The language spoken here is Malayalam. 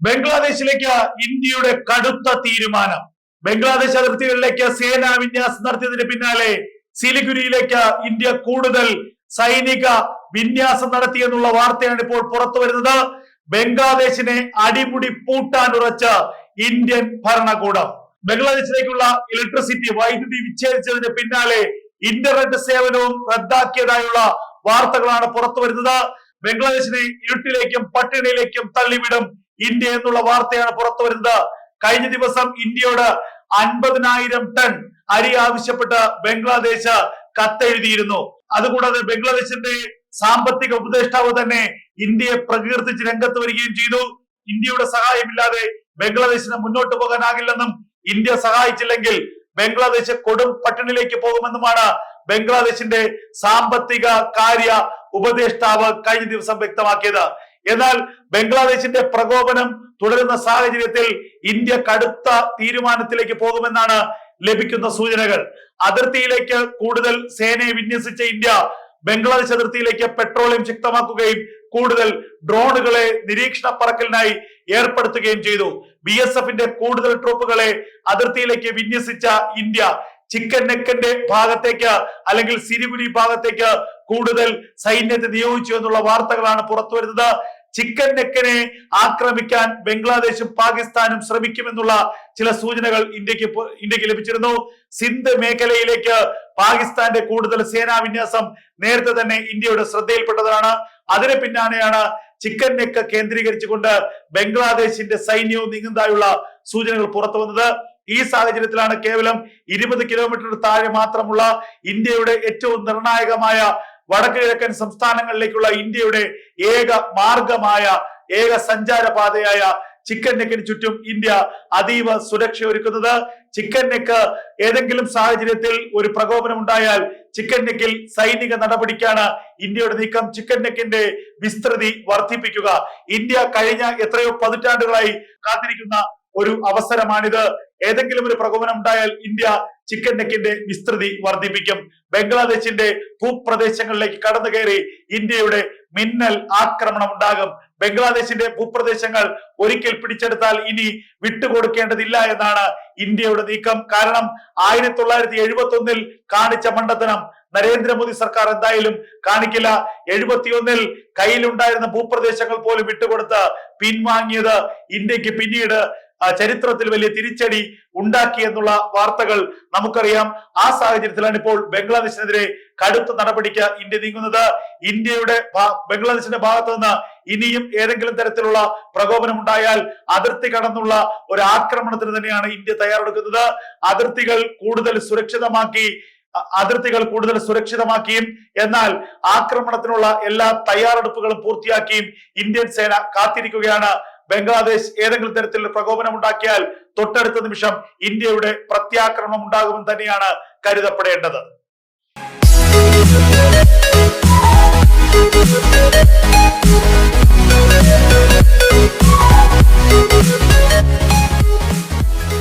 ബംഗ്ലാദേശിലേക്ക് ഇന്ത്യയുടെ കടുത്ത തീരുമാനം. ബംഗ്ലാദേശ് അതിർത്തികളിലേക്ക് സേനാ വിന്യാസം നടത്തിയതിന് പിന്നാലെ സിലിഗുരിയിലേക്ക് ഇന്ത്യ കൂടുതൽ സൈനിക വിന്യാസം നടത്തി എന്നുള്ള വാർത്തയാണ് ഇപ്പോൾ പുറത്തു വരുന്നത്. ബംഗ്ലാദേശിനെ അടിമുടി പൂട്ടാൻ ഉറച്ച ഇന്ത്യൻ ഭരണകൂടം. ബംഗ്ലാദേശിലേക്കുള്ള ഇലക്ട്രിസിറ്റി വൈദ്യുതി വിച്ഛേദിച്ചതിന് പിന്നാലെ ഇന്റർനെറ്റ് സേവനവും റദ്ദാക്കിയതായുള്ള വാർത്തകളാണ് പുറത്തു വരുന്നത്. ബംഗ്ലാദേശിനെ ഇരുട്ടിലേക്കും പട്ടിണിയിലേക്കും തള്ളിവിടും ഇന്ത്യ എന്നുള്ള വാർത്തയാണ് പുറത്തു വരുന്നത്. കഴിഞ്ഞ ദിവസം ഇന്ത്യയോട് അൻപതിനായിരം ടൺ അരി ആവശ്യപ്പെട്ട് ബംഗ്ലാദേശ് കത്തെഴുതിയിരുന്നു. അതുകൂടാതെ ബംഗ്ലാദേശിന്റെ സാമ്പത്തിക ഉപദേഷ്ടാവ് തന്നെ ഇന്ത്യയെ പ്രകീർത്തിച്ച് രംഗത്ത് വരികയും ചെയ്തു. ഇന്ത്യയുടെ സഹായമില്ലാതെ ബംഗ്ലാദേശിന് മുന്നോട്ട് പോകാനാകില്ലെന്നും ഇന്ത്യ സഹായിച്ചില്ലെങ്കിൽ ബംഗ്ലാദേശ് കൊടും പട്ടിണിലേക്ക് പോകുമെന്നുമാണ് ബംഗ്ലാദേശിന്റെ സാമ്പത്തിക കാര്യ ഉപദേഷ്ടാവ് കഴിഞ്ഞ ദിവസം വ്യക്തമാക്കിയത്. എന്നാൽ ബംഗ്ലാദേശിന്റെ പ്രകോപനം തുടരുന്ന സാഹചര്യത്തിൽ ഇന്ത്യ കടുത്ത തീരുമാനത്തിലേക്ക് പോകുമെന്നാണ് ലഭിക്കുന്ന സൂചനകൾ. അതിർത്തിയിലേക്ക് കൂടുതൽ സേനയെ വിന്യസിച്ച ഇന്ത്യ ബംഗ്ലാദേശ് അതിർത്തിയിലേക്ക് പെട്രോളിയം ശക്തമാക്കുകയും കൂടുതൽ ഡ്രോണുകളെ നിരീക്ഷണ പറക്കലിനായി ഏർപ്പെടുത്തുകയും ചെയ്തു. ബി എസ് എഫിന്റെ കൂടുതൽ ട്രൂപ്പുകളെ അതിർത്തിയിലേക്ക് വിന്യസിച്ച ഇന്ത്യ ചിക്കൻ നെക്കന്റെ ഭാഗത്തേക്ക് അല്ലെങ്കിൽ സിരിഗുരി ഭാഗത്തേക്ക് കൂടുതൽ സൈന്യത്തെ നിയോഗിച്ചു എന്നുള്ള വാർത്തകളാണ് പുറത്തു വരുന്നത്. ചിക്കൻ നെക്കനെ ആക്രമിക്കാൻ ബംഗ്ലാദേശും പാകിസ്ഥാനും ശ്രമിക്കുമെന്നുള്ള ചില സൂചനകൾ ഇന്ത്യയ്ക്ക് ഇന്ത്യയ്ക്ക് ലഭിച്ചിരുന്നു. സിന്ധ് മേഖലയിലേക്ക് പാകിസ്ഥാന്റെ കൂടുതൽ സേനാ വിന്യാസം നേരത്തെ തന്നെ ഇന്ത്യയുടെ ശ്രദ്ധയിൽപ്പെട്ടതാണ്. അതിന് പിന്നാലെയാണ് ചിക്കൻ നെക്ക് കേന്ദ്രീകരിച്ചുകൊണ്ട് ബംഗ്ലാദേശിന്റെ സൈന്യവും നീങ്ങുന്നതായുള്ള സൂചനകൾ പുറത്തു വന്നത്. ഈ സാഹചര്യത്തിലാണ് കേവലം ഇരുപത് കിലോമീറ്റർ താഴെ മാത്രമുള്ള ഇന്ത്യയുടെ ഏറ്റവും നിർണായകമായ വടക്ക് കിഴക്കൻ സംസ്ഥാനങ്ങളിലേക്കുള്ള ഇന്ത്യയുടെ ഏക മാർഗമായ ഏക സഞ്ചാരപാതയായ ചിക്കൻ നെക്കിന് ചുറ്റും ഇന്ത്യ അതീവ സുരക്ഷ ഒരുക്കുന്നത് ചിക്കൻ നെക്ക് ഏതെങ്കിലും സാഹചര്യത്തിൽ ഒരു പ്രകോപനം ഉണ്ടായാൽ ചിക്കൻ നെക്കിൽ സൈനിക നടപടിക്കാണ് ഇന്ത്യയുടെ നീക്കം. ചിക്കൻ നെക്കിന്റെ വിസ്തൃതി വർദ്ധിപ്പിക്കുക. ഇന്ത്യ കഴിഞ്ഞ എത്രയോ പതിറ്റാണ്ടുകളായി കാത്തിരിക്കുന്ന ഒരു അവസരമാണിത്. ഏതെങ്കിലും ഒരു പ്രകോപനം ഉണ്ടായാൽ ഇന്ത്യ ചിക്കൻ നെക്കിന്റെ വിസ്തൃതി വർദ്ധിപ്പിക്കും. ബംഗ്ലാദേശിന്റെ ഭൂപ്രദേശങ്ങളിലേക്ക് കടന്നു കയറി ഇന്ത്യയുടെ മിന്നൽ ആക്രമണം ഉണ്ടാകും. ബംഗ്ലാദേശിന്റെ ഭൂപ്രദേശങ്ങൾ ഒരിക്കൽ പിടിച്ചെടുത്താൽ ഇനി വിട്ടുകൊടുക്കേണ്ടതില്ല എന്നാണ് ഇന്ത്യയുടെ നീക്കം. കാരണം ആയിരത്തി തൊള്ളായിരത്തി എഴുപത്തി ഒന്നിൽ കാണിച്ച മണ്ടത്തനം നരേന്ദ്രമോദി സർക്കാർ എന്തായാലും കാണിക്കില്ല. എഴുപത്തിയൊന്നിൽ കയ്യിലുണ്ടായിരുന്ന ഭൂപ്രദേശങ്ങൾ പോലും വിട്ടുകൊടുത്ത് പിൻവാങ്ങിയത് ഇന്ത്യയ്ക്ക് പിന്നീട് ചരിത്രത്തിൽ വലിയ തിരിച്ചടി ഉണ്ടാക്കി എന്നുള്ള വാർത്തകൾ നമുക്കറിയാം. ആ സാഹചര്യത്തിലാണ് ഇപ്പോൾ ബംഗ്ലാദേശിനെതിരെ കടുത്ത നടപടിക്ക് ഇന്ത്യ നീങ്ങുന്നത്. ഇന്ത്യയുടെ ബംഗ്ലാദേശിന്റെ ഭാഗത്തു നിന്ന് ഇനിയും ഏതെങ്കിലും തരത്തിലുള്ള പ്രകോപനം ഉണ്ടായാൽ അതിർത്തി കടന്നുള്ള ഒരു ആക്രമണത്തിന് തന്നെയാണ് ഇന്ത്യ തയ്യാറെടുക്കുന്നത്. അതിർത്തികൾ കൂടുതൽ സുരക്ഷിതമാക്കി അതിർത്തികൾ കൂടുതൽ സുരക്ഷിതമാക്കിയും എന്നാൽ ആക്രമണത്തിനുള്ള എല്ലാ തയ്യാറെടുപ്പുകളും പൂർത്തിയാക്കിയും ഇന്ത്യൻ സേന കാത്തിരിക്കുകയാണ്. ബംഗ്ലാദേശ് ഏതെങ്കിലും തരത്തിലുള്ള പ്രകോപനം ഉണ്ടാക്കിയാൽ തൊട്ടടുത്ത നിമിഷം ഇന്ത്യയുടെ പ്രത്യാക്രമണം ഉണ്ടാകുമെന്ന് തന്നെയാണ് കരുതപ്പെടേണ്ടത്.